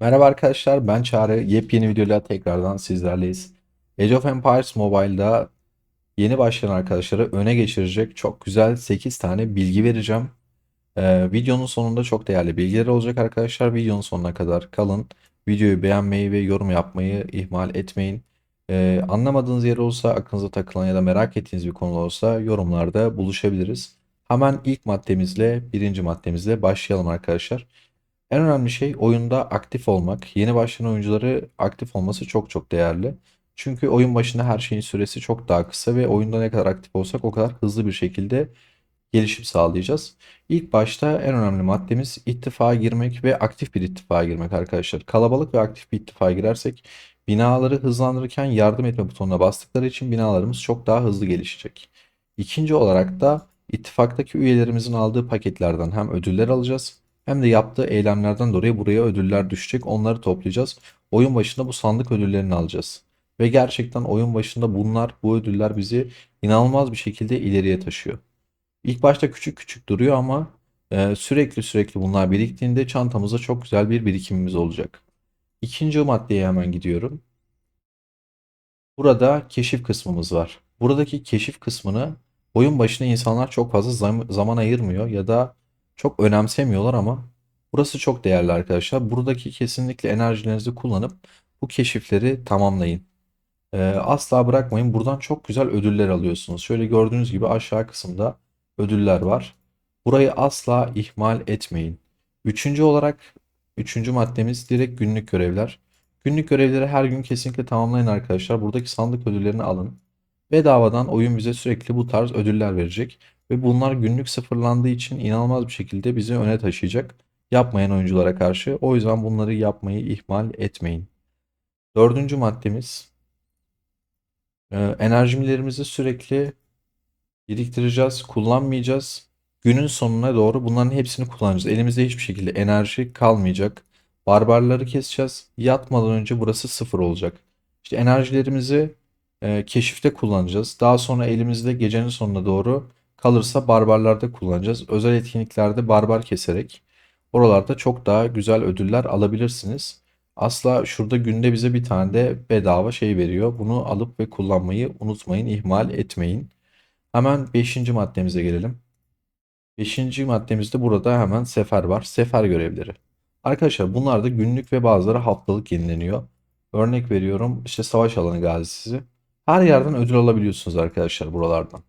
Merhaba arkadaşlar, ben Çağrı. Yepyeni videoyla tekrardan sizlerleyiz. Age of Empires Mobile'da yeni başlayan arkadaşları öne geçirecek çok güzel 8 tane bilgi vereceğim. Ee, videonun sonunda çok değerli bilgiler olacak arkadaşlar. Videonun sonuna kadar kalın. Videoyu beğenmeyi ve yorum yapmayı ihmal etmeyin. Ee, anlamadığınız yer olsa, aklınıza takılan ya da merak ettiğiniz bir konu olsa yorumlarda buluşabiliriz. Hemen ilk maddemizle, birinci maddemizle başlayalım arkadaşlar. En önemli şey oyunda aktif olmak. Yeni başlayan oyuncuları aktif olması çok çok değerli. Çünkü oyun başında her şeyin süresi çok daha kısa ve oyunda ne kadar aktif olsak o kadar hızlı bir şekilde gelişim sağlayacağız. İlk başta en önemli maddemiz ittifaka girmek ve aktif bir ittifaka girmek arkadaşlar. Kalabalık ve aktif bir ittifaka girersek binaları hızlandırırken yardım etme butonuna bastıkları için binalarımız çok daha hızlı gelişecek. İkinci olarak da ittifaktaki üyelerimizin aldığı paketlerden hem ödüller alacağız hem de yaptığı eylemlerden dolayı buraya ödüller düşecek. Onları toplayacağız. Oyun başında bu sandık ödüllerini alacağız. Ve gerçekten oyun başında bunlar, bu ödüller bizi inanılmaz bir şekilde ileriye taşıyor. İlk başta küçük küçük duruyor ama e, sürekli sürekli bunlar biriktiğinde çantamızda çok güzel bir birikimimiz olacak. İkinci maddeye hemen gidiyorum. Burada keşif kısmımız var. Buradaki keşif kısmını oyun başına insanlar çok fazla zam- zaman ayırmıyor ya da çok önemsemiyorlar ama burası çok değerli arkadaşlar. Buradaki kesinlikle enerjilerinizi kullanıp bu keşifleri tamamlayın. Ee, asla bırakmayın. Buradan çok güzel ödüller alıyorsunuz. Şöyle gördüğünüz gibi aşağı kısımda ödüller var. Burayı asla ihmal etmeyin. Üçüncü olarak üçüncü maddemiz direkt günlük görevler. Günlük görevleri her gün kesinlikle tamamlayın arkadaşlar. Buradaki sandık ödüllerini alın. Bedavadan oyun bize sürekli bu tarz ödüller verecek. Ve bunlar günlük sıfırlandığı için inanılmaz bir şekilde bizi öne taşıyacak. Yapmayan oyunculara karşı. O yüzden bunları yapmayı ihmal etmeyin. Dördüncü maddemiz e, enerjilerimizi sürekli biriktireceğiz, kullanmayacağız. Günün sonuna doğru bunların hepsini kullanacağız. Elimizde hiçbir şekilde enerji kalmayacak. Barbarları keseceğiz. Yatmadan önce burası sıfır olacak. İşte enerjilerimizi e, keşifte kullanacağız. Daha sonra elimizde gecenin sonuna doğru kalırsa barbarlarda kullanacağız. Özel etkinliklerde barbar keserek oralarda çok daha güzel ödüller alabilirsiniz. Asla şurada günde bize bir tane de bedava şey veriyor. Bunu alıp ve kullanmayı unutmayın, ihmal etmeyin. Hemen 5. maddemize gelelim. 5. maddemizde burada hemen sefer var. Sefer görevleri. Arkadaşlar bunlar da günlük ve bazıları haftalık yenileniyor. Örnek veriyorum işte savaş alanı gazisi. Her yerden ödül alabiliyorsunuz arkadaşlar buralardan.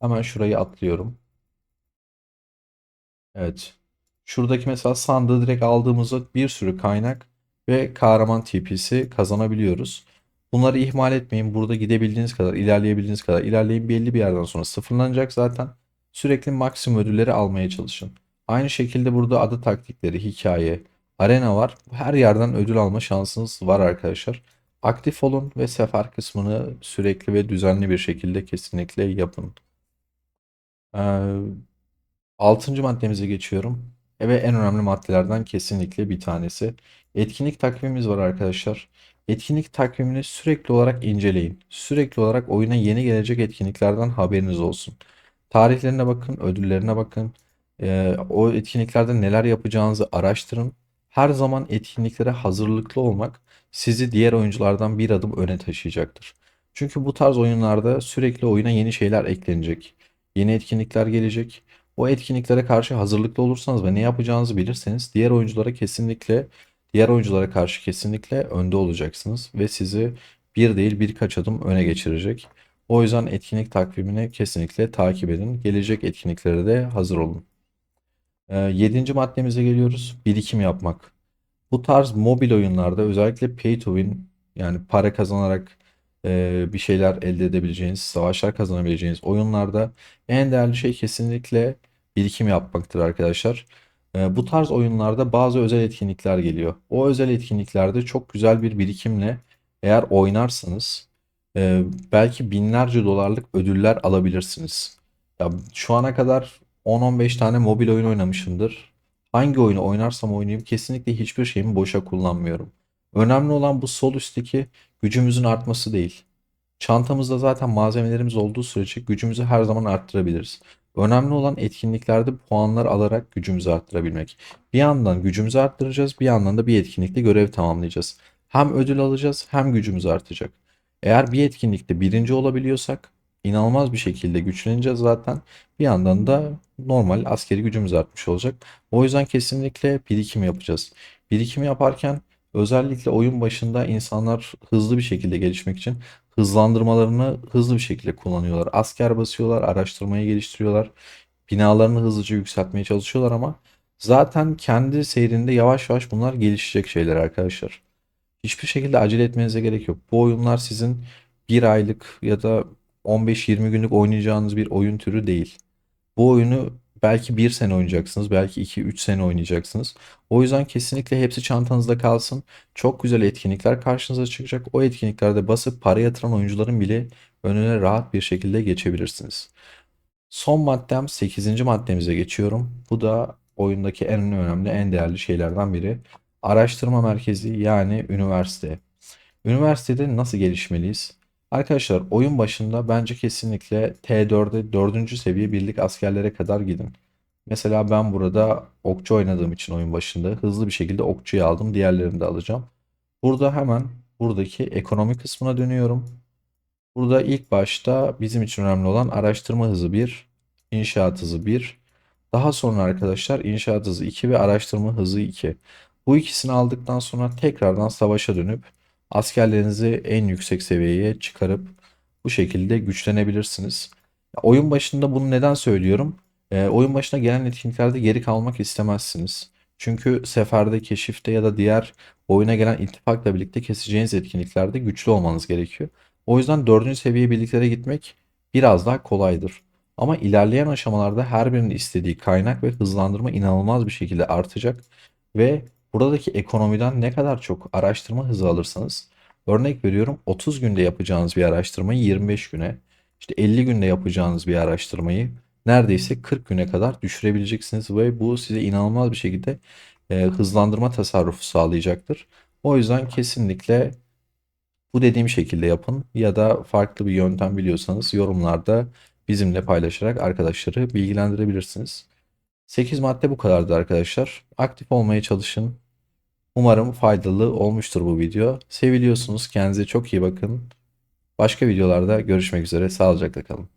Hemen şurayı atlıyorum. Evet. Şuradaki mesela sandığı direkt aldığımızda bir sürü kaynak ve kahraman TP'si kazanabiliyoruz. Bunları ihmal etmeyin. Burada gidebildiğiniz kadar, ilerleyebildiğiniz kadar ilerleyin. Belli bir yerden sonra sıfırlanacak zaten. Sürekli maksimum ödülleri almaya çalışın. Aynı şekilde burada adı taktikleri, hikaye, arena var. Her yerden ödül alma şansınız var arkadaşlar. Aktif olun ve sefer kısmını sürekli ve düzenli bir şekilde kesinlikle yapın. Ee, Altıncı maddemize geçiyorum. E Ve en önemli maddelerden kesinlikle bir tanesi. Etkinlik takvimimiz var arkadaşlar. Etkinlik takvimini sürekli olarak inceleyin. Sürekli olarak oyuna yeni gelecek etkinliklerden haberiniz olsun. Tarihlerine bakın, ödüllerine bakın. Ee, o etkinliklerde neler yapacağınızı araştırın. Her zaman etkinliklere hazırlıklı olmak sizi diğer oyunculardan bir adım öne taşıyacaktır. Çünkü bu tarz oyunlarda sürekli oyuna yeni şeyler eklenecek. Yeni etkinlikler gelecek. O etkinliklere karşı hazırlıklı olursanız ve ne yapacağınızı bilirseniz diğer oyunculara kesinlikle diğer oyunculara karşı kesinlikle önde olacaksınız ve sizi bir değil birkaç adım öne geçirecek. O yüzden etkinlik takvimini kesinlikle takip edin. Gelecek etkinliklere de hazır olun. Ee, yedinci maddemize geliyoruz. Birikim yapmak. Bu tarz mobil oyunlarda özellikle pay to win yani para kazanarak e, bir şeyler elde edebileceğiniz, savaşlar kazanabileceğiniz oyunlarda en değerli şey kesinlikle birikim yapmaktır arkadaşlar. E, bu tarz oyunlarda bazı özel etkinlikler geliyor. O özel etkinliklerde çok güzel bir birikimle eğer oynarsanız e, belki binlerce dolarlık ödüller alabilirsiniz. Ya şu ana kadar 10-15 tane mobil oyun oynamışımdır. Hangi oyunu oynarsam oynayayım kesinlikle hiçbir şeyimi boşa kullanmıyorum. Önemli olan bu sol üstteki gücümüzün artması değil. Çantamızda zaten malzemelerimiz olduğu sürece gücümüzü her zaman arttırabiliriz. Önemli olan etkinliklerde puanlar alarak gücümüzü arttırabilmek. Bir yandan gücümüzü arttıracağız, bir yandan da bir etkinlikte görev tamamlayacağız. Hem ödül alacağız hem gücümüz artacak. Eğer bir etkinlikte birinci olabiliyorsak inanılmaz bir şekilde güçleneceğiz zaten. Bir yandan da normal askeri gücümüz artmış olacak. O yüzden kesinlikle birikim yapacağız. Birikim yaparken özellikle oyun başında insanlar hızlı bir şekilde gelişmek için hızlandırmalarını hızlı bir şekilde kullanıyorlar. Asker basıyorlar, araştırmayı geliştiriyorlar. Binalarını hızlıca yükseltmeye çalışıyorlar ama zaten kendi seyrinde yavaş yavaş bunlar gelişecek şeyler arkadaşlar. Hiçbir şekilde acele etmenize gerek yok. Bu oyunlar sizin bir aylık ya da 15-20 günlük oynayacağınız bir oyun türü değil. Bu oyunu belki bir sene oynayacaksınız, belki 2-3 sene oynayacaksınız. O yüzden kesinlikle hepsi çantanızda kalsın. Çok güzel etkinlikler karşınıza çıkacak. O etkinliklerde basıp para yatıran oyuncuların bile önüne rahat bir şekilde geçebilirsiniz. Son maddem 8. maddemize geçiyorum. Bu da oyundaki en önemli, en değerli şeylerden biri. Araştırma merkezi yani üniversite. Üniversitede nasıl gelişmeliyiz? Arkadaşlar oyun başında bence kesinlikle T4'e 4. seviye birlik askerlere kadar gidin. Mesela ben burada okçu oynadığım için oyun başında hızlı bir şekilde okçuyu aldım. Diğerlerini de alacağım. Burada hemen buradaki ekonomi kısmına dönüyorum. Burada ilk başta bizim için önemli olan araştırma hızı 1, inşaat hızı 1. Daha sonra arkadaşlar inşaat hızı 2 ve araştırma hızı 2. Bu ikisini aldıktan sonra tekrardan savaşa dönüp askerlerinizi en yüksek seviyeye çıkarıp bu şekilde güçlenebilirsiniz. Oyun başında bunu neden söylüyorum? Ee, oyun başına gelen etkinliklerde geri kalmak istemezsiniz. Çünkü seferde, keşifte ya da diğer oyuna gelen ittifakla birlikte keseceğiniz etkinliklerde güçlü olmanız gerekiyor. O yüzden dördüncü seviye birliklere gitmek biraz daha kolaydır. Ama ilerleyen aşamalarda her birinin istediği kaynak ve hızlandırma inanılmaz bir şekilde artacak ve buradaki ekonomiden ne kadar çok araştırma hızı alırsanız örnek veriyorum 30 günde yapacağınız bir araştırmayı 25 güne işte 50 günde yapacağınız bir araştırmayı neredeyse 40 güne kadar düşürebileceksiniz ve bu size inanılmaz bir şekilde e, hızlandırma tasarrufu sağlayacaktır. O yüzden kesinlikle bu dediğim şekilde yapın ya da farklı bir yöntem biliyorsanız yorumlarda bizimle paylaşarak arkadaşları bilgilendirebilirsiniz. 8 madde bu kadardı arkadaşlar. Aktif olmaya çalışın. Umarım faydalı olmuştur bu video. Seviliyorsunuz. Kendinize çok iyi bakın. Başka videolarda görüşmek üzere. Sağlıcakla kalın.